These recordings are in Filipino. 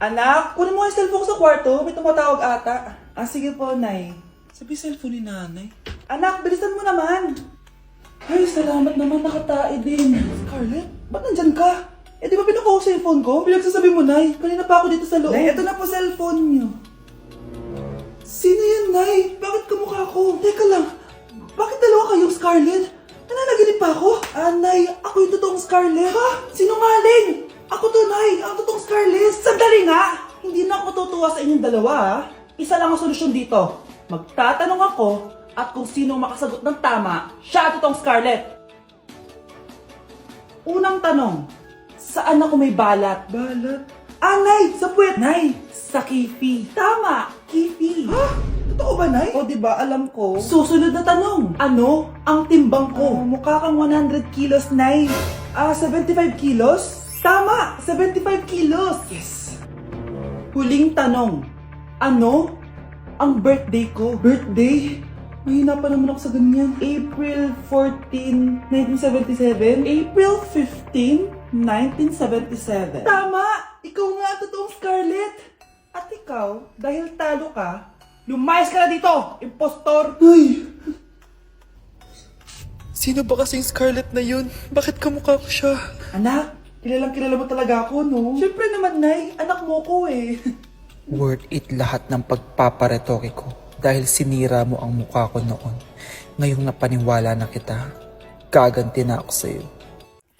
Anak, kunin mo yung cellphone ko sa kwarto. May tumatawag ata. Ah, sige po, Nay. Sabi cellphone ni nanay. Anak, bilisan mo naman. Ay, salamat naman. Nakatae din. Scarlett, ba't nandyan ka? Eh, di ba pinukuha ko sa cellphone ko? Pinagsasabi mo, Nay. Kanina pa ako dito sa loob. Nay, eto na po cellphone niyo. Sino yan, Nay? Bakit kamukha ko? Teka lang. Bakit dalawa kayong Scarlett? Nananaginip pa ako? Ah, Nay, ako yung totoong Scarlett. Ha? Sinungaling! Ako to, Nay. Ang totoong Scarlett. Sandali nga! Hindi na ako tutuwa sa inyong dalawa, ha? Isa lang ang solusyon dito. Magtatanong ako at kung sino makasagot ng tama, siya totoong Scarlett. Unang tanong, saan ako may balat? Balat? Ah, Nay! Sa puwet! Nay! Sa kifi. Tama! Kifi. Ha? Totoo ba, Nay? O, di ba alam ko? Susunod na tanong. Ano ang timbang ko? mukha kang 100 kilos, Nay. Ah, 75 kilos? Tama! 75 kilos! Yes! Huling tanong. Ano ang birthday ko? Birthday? Mahina pa naman ako sa ganyan. April 14, 1977? April 15, 1977. Tama! Ikaw nga ang totoong Scarlett! At ikaw, dahil talo ka, lumayas ka na dito! Impostor! Ay! Sino ba kasing Scarlett na yun? Bakit kamukha ko siya? Anak, kilalang kilala mo talaga ako, no? Siyempre naman, Nay. Anak mo ko eh. Worth it lahat ng pagpaparetoke ko dahil sinira mo ang mukha ko noon. Ngayong napaniwala na kita, gaganti na ako sa'yo.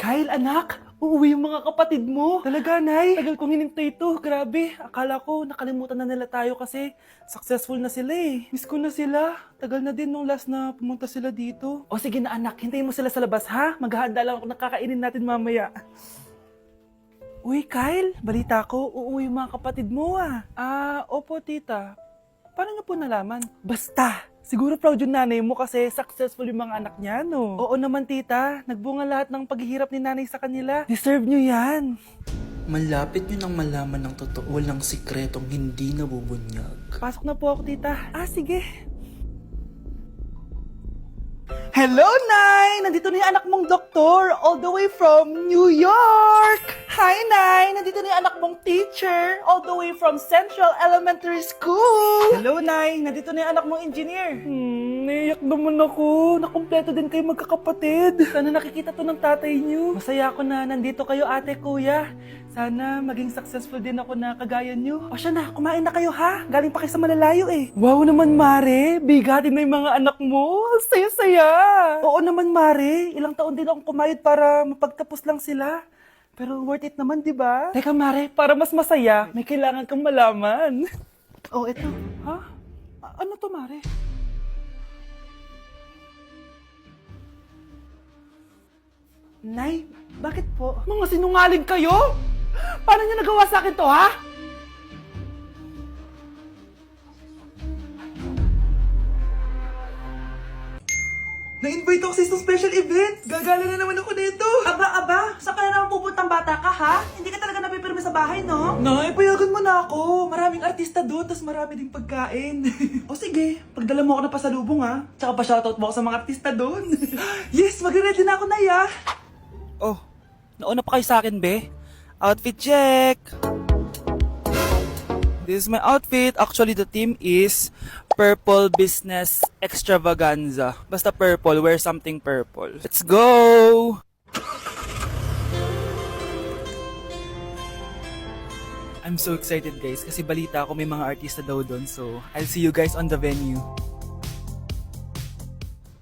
Kyle, anak! Uuwi yung mga kapatid mo. Talaga, Nay? Tagal kong hinintay ito. Grabe. Akala ko nakalimutan na nila tayo kasi successful na sila eh. Miss ko na sila. Tagal na din nung last na pumunta sila dito. O sige na anak, hintayin mo sila sa labas ha. Maghahanda lang ako ng kakainin natin mamaya. Uy, Kyle, balita ko, uuwi yung mga kapatid mo ah. Ah, opo tita. Paano niyo po nalaman? Basta! Siguro proud yung nanay mo kasi successful yung mga anak niya, no? Oo naman, tita. Nagbunga lahat ng paghihirap ni nanay sa kanila. Deserve nyo yan. Malapit nyo nang malaman ng totoo walang sikretong hindi nabubunyag. Pasok na po ako, tita. Ah, sige. Hello, Nay! Nandito na yung anak mong doktor, all the way from New York! Hi, Nay! Nandito na yung anak mong teacher, all the way from Central Elementary School! Hello, Nay! Nandito na yung anak mong engineer. Hmm, naiyak naman ako. Nakumpleto din kayo magkakapatid. Sana nakikita to ng tatay niyo. Masaya ako na nandito kayo, ate, kuya. Sana maging successful din ako na kagaya nyo. O siya na, kumain na kayo ha. Galing pa kayo sa malalayo eh. Wow naman, Mare. Bigatin na yung mga anak mo. Saya-saya. Oo naman, Mare. Ilang taon din akong kumayod para mapagtapos lang sila. Pero worth it naman, di ba? Teka, Mare, para mas masaya, may kailangan kang malaman. oh, ito. Ha? A- ano to, Mare? Nay, bakit po? Mga sinungaling kayo? Paano niyo nagawa sa akin to, ha? Na-invite ako sa isang special event. Gagala na naman ako dito. Aba, aba. Saan ka na naman pupuntang bata ka, ha? Hindi ka talaga napipirme sa bahay, no? Nay, payagan mo na ako. Maraming artista doon, tas marami ding pagkain. o sige, pagdala mo ako ng pasalubong, ha? Tsaka pa shoutout mo ako sa mga artista doon. yes, magre-ready na ako, Nay, ha? Oh, nauna pa kayo sa akin, be. Outfit check! This is my outfit. Actually, the theme is Purple Business Extravaganza. Basta purple, wear something purple. Let's go! I'm so excited guys kasi balita ko may mga artista daw doon. So, I'll see you guys on the venue.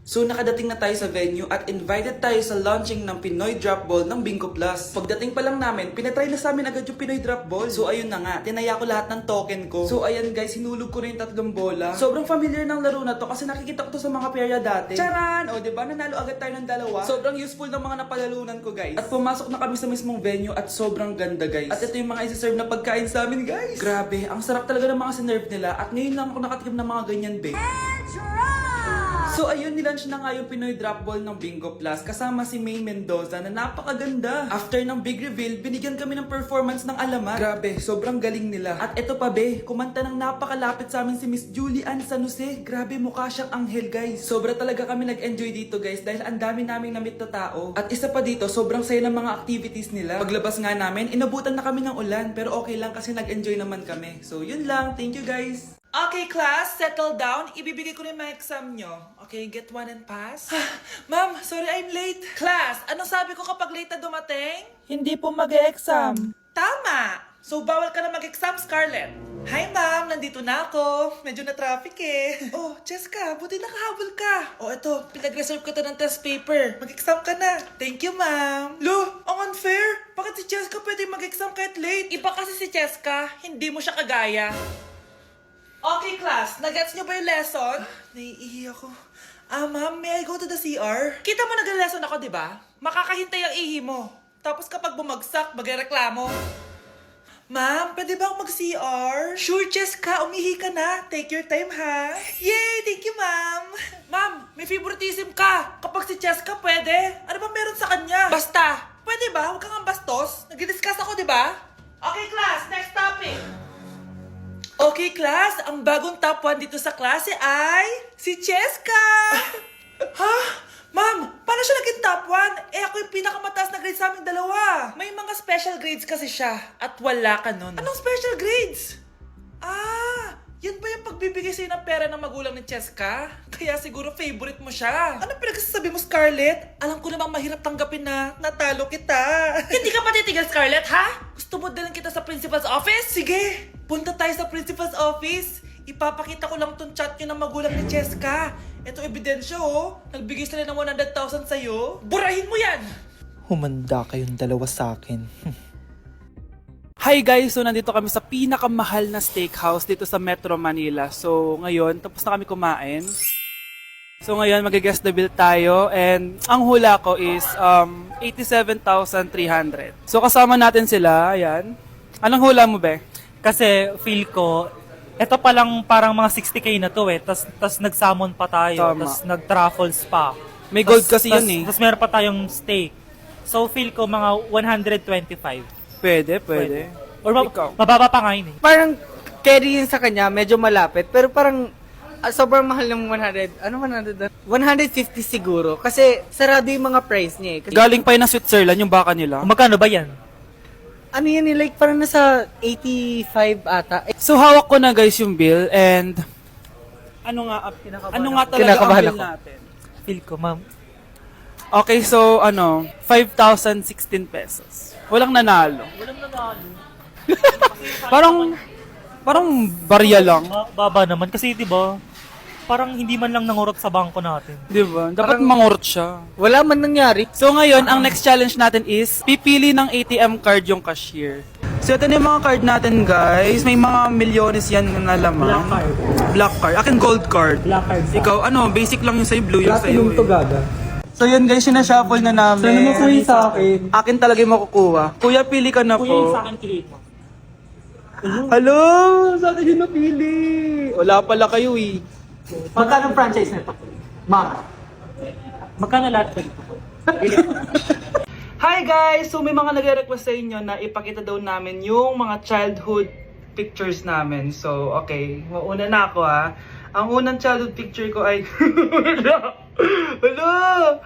So nakadating na tayo sa venue at invited tayo sa launching ng Pinoy Drop Ball ng Bingo Plus. Pagdating pa lang namin, pinatry na sa amin agad yung Pinoy Drop Ball. So ayun na nga, tinaya ko lahat ng token ko. So ayan guys, hinulog ko na yung tatlong bola. Sobrang familiar ng laro na to kasi nakikita ko to sa mga perya dati. Charan! O diba, nanalo agad tayo ng dalawa. Sobrang useful ng mga napalalunan ko guys. At pumasok na kami sa mismong venue at sobrang ganda guys. At ito yung mga isi-serve na pagkain sa amin guys. Grabe, ang sarap talaga ng mga sinerve nila at ngayon lang ako nakatikim ng mga ganyan babe. So ayun, nilunch na nga yung Pinoy Drop Ball ng Bingo Plus kasama si May Mendoza na napakaganda. After ng big reveal, binigyan kami ng performance ng alamat. Grabe, sobrang galing nila. At eto pa be, kumanta ng napakalapit sa amin si Miss Julie Ann San Jose. Grabe, mukha siyang anghel guys. Sobra talaga kami nag-enjoy dito guys dahil ang dami naming namit na tao. At isa pa dito, sobrang saya ng mga activities nila. Paglabas nga namin, inabutan na kami ng ulan pero okay lang kasi nag-enjoy naman kami. So yun lang, thank you guys. Okay, class, settle down. Ibibigay ko na yung mga exam nyo. Okay, get one and pass. Ma'am, sorry I'm late. Class, ano sabi ko kapag late na dumating? Hindi po mag-exam. Tama! So, bawal ka na mag-exam, Scarlett. Hi, ma'am. Nandito na ako. Medyo na traffic eh. Oh, Jessica, buti nakahabol ka. Oh, eto, pinag-reserve ko to ng test paper. Mag-exam ka na. Thank you, ma'am. Lo, ang unfair. Bakit si Jessica pwede mag-exam kahit late? Iba kasi si Jessica, hindi mo siya kagaya. Okay, class. Nagets niyo ba yung lesson? Naiihi ako. Ah, ma'am, may I go to the CR? Kita mo nag-lesson ako, di ba? Makakahintay ang ihi mo. Tapos kapag bumagsak, magreklamo. Ma'am, pwede ba akong mag-CR? Sure, Jessica. Umihi ka na. Take your time, ha? Yay! Thank you, ma'am. Ma'am, may favoritism ka. Kapag si Jessica, pwede. Ano ba meron sa kanya? Basta. Pwede ba? Huwag kang ang bastos. Nag-discuss ako, di ba? Okay, class. Next topic. Okay, class. Ang bagong top 1 dito sa klase ay si Cheska! ha? Ma'am, paano siya naging top 1? Eh ako yung pinakamataas na grade sa aming dalawa. May mga special grades kasi siya at wala ka nun. Anong special grades? Ah, yan ba yung pagbibigay sa'yo ng pera ng magulang ni Cheska? Kaya siguro favorite mo siya. Ano pinagsasabi mo, Scarlett? Alam ko namang mahirap tanggapin na natalo kita. Hindi ka patitigil, Scarlett, ha? Gusto mo dalhin kita sa principal's office? Sige, punta tayo sa principal's office. Ipapakita ko lang tong chat nyo ng magulang ni Cheska. Ito ebidensya, oh. Nagbigay sila ng 100,000 sa'yo. Burahin mo yan! Humanda kayong dalawa sa akin. Hi guys! So nandito kami sa pinakamahal na steakhouse dito sa Metro Manila. So ngayon, tapos na kami kumain. So ngayon, mag-guest the bill tayo and ang hula ko is um, 87,300. So kasama natin sila, ayan. Anong hula mo, be? Kasi feel ko, eto pa lang parang mga 60k na to eh. Tas, tas nag-salmon pa tayo. Tama. Tas nag-truffles pa. May gold kasi tas- yun eh. Tas meron pa tayong steak. So feel ko mga 125. Pwede, pwede. Or ma- Ikaw? mababa pa nga yun eh. parang carry yun sa kanya, medyo malapit. Pero parang ah, sobrang mahal ng 100. Ano 100? 150 siguro. Kasi sarado yung mga price niya eh. Kasi, Galing pa yun ng Switzerland, yung baka nila. Magkano ba yan? ano yan eh, like parang nasa 85 ata. Eh, So hawak ko na guys yung bill and ano nga ano nga talaga ang Kinakabahan bill ako. natin? Feel ko, ma'am. Okay, so ano, 5,016 pesos. Walang nanalo. Walang nanalo. Parang parang barya lang, Ba- baba naman. Kasi di ba parang hindi man lang nangurot sa bangko natin. 'di ba? Dapat mangurot siya. wala man nangyari. So ngayon, ang next challenge natin is pipili ng ATM card yung cashier. So ito na yung mga card natin guys. May mga milyones yan na laman. Black card. Black card. Akin gold card. Black card. Ikaw, ano, basic lang yung sa'yo, blue yung sa'yo. eh. gaga. So yun guys, sinashuffle na namin. Sana makuha sa akin. Akin talaga yung makukuha. Kuya, pili ka na Kuya yung sa po. akin kilit mo. Hello! Sa akin yung napili. Wala pala kayo eh. Magkano franchise nito? Ma'am. Magkano lahat ba dito? Hi guys! So may mga nagre-request sa inyo na ipakita daw namin yung mga childhood pictures namin. So, okay. Mauna na ako ha. Ang unang childhood picture ko ay... Hala!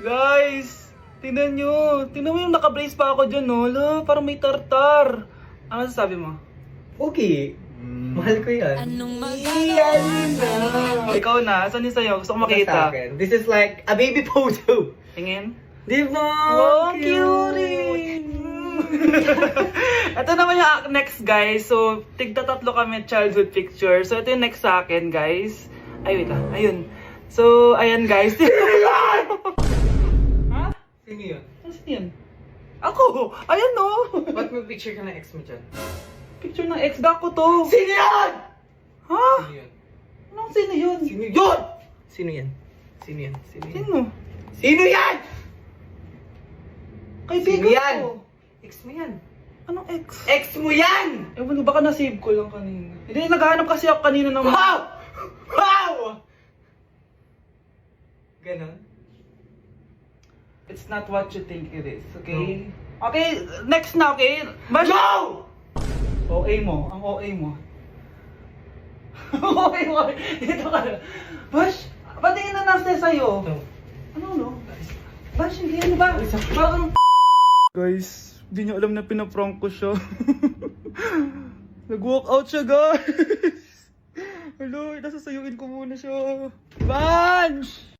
Guys! Tingnan nyo. Tingnan mo yung nakabrace pa ako dyan, no? Hala, parang may tartar. Ano sasabi mo? Okay. Mahal ko yan. Ikaw na. Saan yung sa'yo? Gusto ko Sa makita. akin. This is like a baby photo. Tingin. Di ba? Wow, cute! ito naman yung next guys. So, tigda tatlo kami childhood picture. So, ito yung next sa akin guys. Ay, wait ah. Ayun. So, ayan guys. ha? Sino yun? Saan yun? Ako! Ayan no! Ba't may picture ka ng ex mo dyan? Picture ng ex ko to. Sino yan? Ha? Sino yun? Anong sino yun? Sino yun? Sino yan? Sino yan? Sino yan? Sino? Sino yan? Kaibigan Sino yan? ko. Ex mo yan. Anong ex? Ex mo yan! Ewan ko, baka nasave ko lang kanina. Hindi, naghahanap kasi ako kanina ng... Wow! Ganon. It's not what you think it is, okay? Okay, next na, okay? Bash! No! OA mo, ang OA mo. OA mo, dito ka. Bash, pati na nasa sa'yo. Ano, no? Bash, hindi ano ba? Parang... Guys, hindi niyo alam na pinaprank ko siya. Nag-walk out siya, guys. Hello, nasasayuin ko muna siya. Bunch!